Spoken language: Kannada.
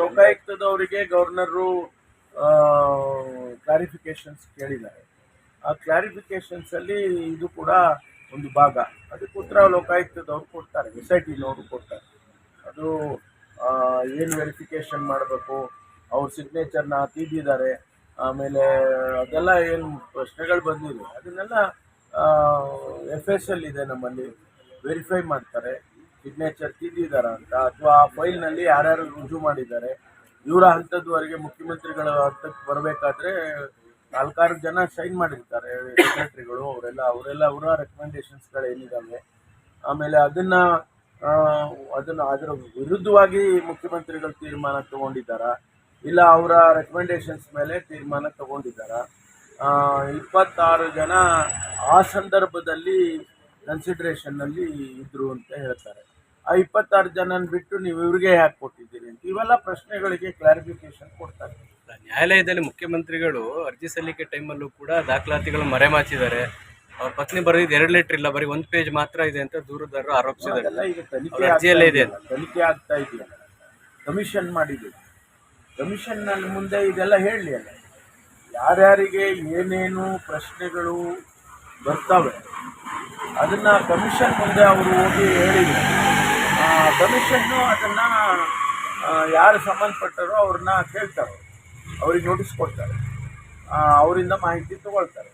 ಲೋಕಾಯುಕ್ತದವರಿಗೆ ಗವರ್ನರು ಕ್ಲಾರಿಫಿಕೇಶನ್ಸ್ ಕೇಳಿದ್ದಾರೆ. ಆ ಕ್ಲಾರಿಫಿಕೇಶನ್ಸ್ ಅಲ್ಲಿ ಇದು ಕೂಡ ಒಂದು ಭಾಗ. ಅದಕ್ಕೆ ಉತ್ತರ ಲೋಕಾಯುಕ್ತದವ್ರು ಕೊಡ್ತಾರೆ ಎಸ್ ಐ ಟಿನವರು ಕೊಡ್ತಾರೆ. ಅದು ಏನು ವೆರಿಫಿಕೇಶನ್ ಮಾಡಬೇಕು, ಅವ್ರ ಸಿಗ್ನೇಚರ್ನ ತಿದ್ದಿದ್ದಾರೆ ಆಮೇಲೆ ಅದೆಲ್ಲ ಏನು ಪ್ರಶ್ನೆಗಳು ಬಂದಿದೆ ಅದನ್ನೆಲ್ಲ ಎಫ್ ಎಸ್ ಎಲ್ ಇದೆ ನಮ್ಮಲ್ಲಿ. ವೆರಿಫೈ ಮಾಡ್ತಾರೆ. ಸಿಗ್ನೇಚರ್ ತಿದ್ದಿದ್ದಾರಾ ಅಂತ. ಅಥವಾ ಆ ಫೈಲ್ನಲ್ಲಿ ಯಾರ್ಯಾರು ರುಜು ಮಾಡಿದ್ದಾರೆ. ಇವರ ಹಂತದವರೆಗೆ ಮುಖ್ಯಮಂತ್ರಿಗಳ ಹಂತಕ್ಕೆ ಬರಬೇಕಾದ್ರೆ ನಾಲ್ಕಾರು ಜನ ಸೈನ್ ಮಾಡಿರ್ತಾರೆ. ಸೆಕ್ರೆಟರಿಗಳು ಅವರೆಲ್ಲ ಅವರೆಲ್ಲ ಅವರ ರೆಕಮೆಂಡೇಶನ್ಸ್ಗಳು ಏನಿದ್ದಾವೆ ಆಮೇಲೆ ಅದನ್ನ ಅದನ್ನು ಅದರ ವಿರುದ್ಧವಾಗಿ ಮುಖ್ಯಮಂತ್ರಿಗಳು ತೀರ್ಮಾನ ತಗೊಂಡಿದ್ದಾರಾ? ಇಲ್ಲ ಅವರ ರೆಕಮೆಂಡೇಶನ್ಸ್ ಮೇಲೆ ತೀರ್ಮಾನ ತಗೊಂಡಿದ್ದಾರಾ? ಇಪ್ಪತ್ತಾರು ಜನ ಆ ಸಂದರ್ಭದಲ್ಲಿ ಕನ್ಸಿಡ್ರೇಷನ್ನಲ್ಲಿ ಇದ್ರು ಅಂತ ಹೇಳ್ತಾರೆ. ಆ ಇಪ್ಪತ್ತಾರು ಜನನ ಬಿಟ್ಟು ನೀವು ಇವ್ರಿಗೆ ಯಾಕೆ ಕೊಟ್ಟಿದ್ದೀರಿ ಅಂತ ಇವೆಲ್ಲ ಪ್ರಶ್ನೆಗಳಿಗೆ ಕ್ಲಾರಿಫಿಕೇಶನ್ ಕೊಡ್ತಾರೆ. ನ್ಯಾಯಾಲಯದಲ್ಲಿ ಮುಖ್ಯಮಂತ್ರಿಗಳು ಅರ್ಜಿ ಸಲ್ಲಿಕೆ ಟೈಮಲ್ಲೂ ಕೂಡ ದಾಖಲಾತಿಗಳು ಮರೆಮಾಚಿದ್ದಾರೆ. ಅವ್ರ ಪತ್ನಿ ಬರೆದಿದ್ದು ಎರಡು ಲೆಟರ್ ಇಲ್ಲ ಬರೀ ಒಂದು ಪೇಜ್ ಮಾತ್ರ ಇದೆ ಅಂತ ದೂರದಾರರು ಆರೋಪಿಸಿದ್ದಾರೆ. ಈಗ ತನಿಖೆ ಅರ್ಜಿಯಲ್ಲೇ ಇದೆ. ತನಿಖೆ ಆಗ್ತಾ ಇದೆಯಲ್ಲ ಕಮಿಷನ್ ಮಾಡಿದ್ದೀವಿ ಕಮಿಷನ್ನಲ್ಲಿ ಮುಂದೆ ಇದೆಲ್ಲ ಹೇಳಲಿ ಅಲ್ಲ. ಯಾರ್ಯಾರಿಗೆ ಏನೇನು ಪ್ರಶ್ನೆಗಳು ಬರ್ತವೆ ಅದನ್ನ ಕಮಿಷನ್ ಮುಂದೆ ಅವರು ಹೋಗಿ ಹೇಳಿದ್ರು ಕಮಿಷನ್ನು ಅದನ್ನು ಯಾರು ಸಂಬಂಧಪಟ್ಟರೋ ಅವ್ರನ್ನ ಕೇಳ್ತಾರೆ. ಅವ್ರಿಗೆ ನೋಟಿಸ್ ಕೊಡ್ತಾರೆ. ಅವರಿಂದ ಮಾಹಿತಿ ತಗೊಳ್ತಾರೆ.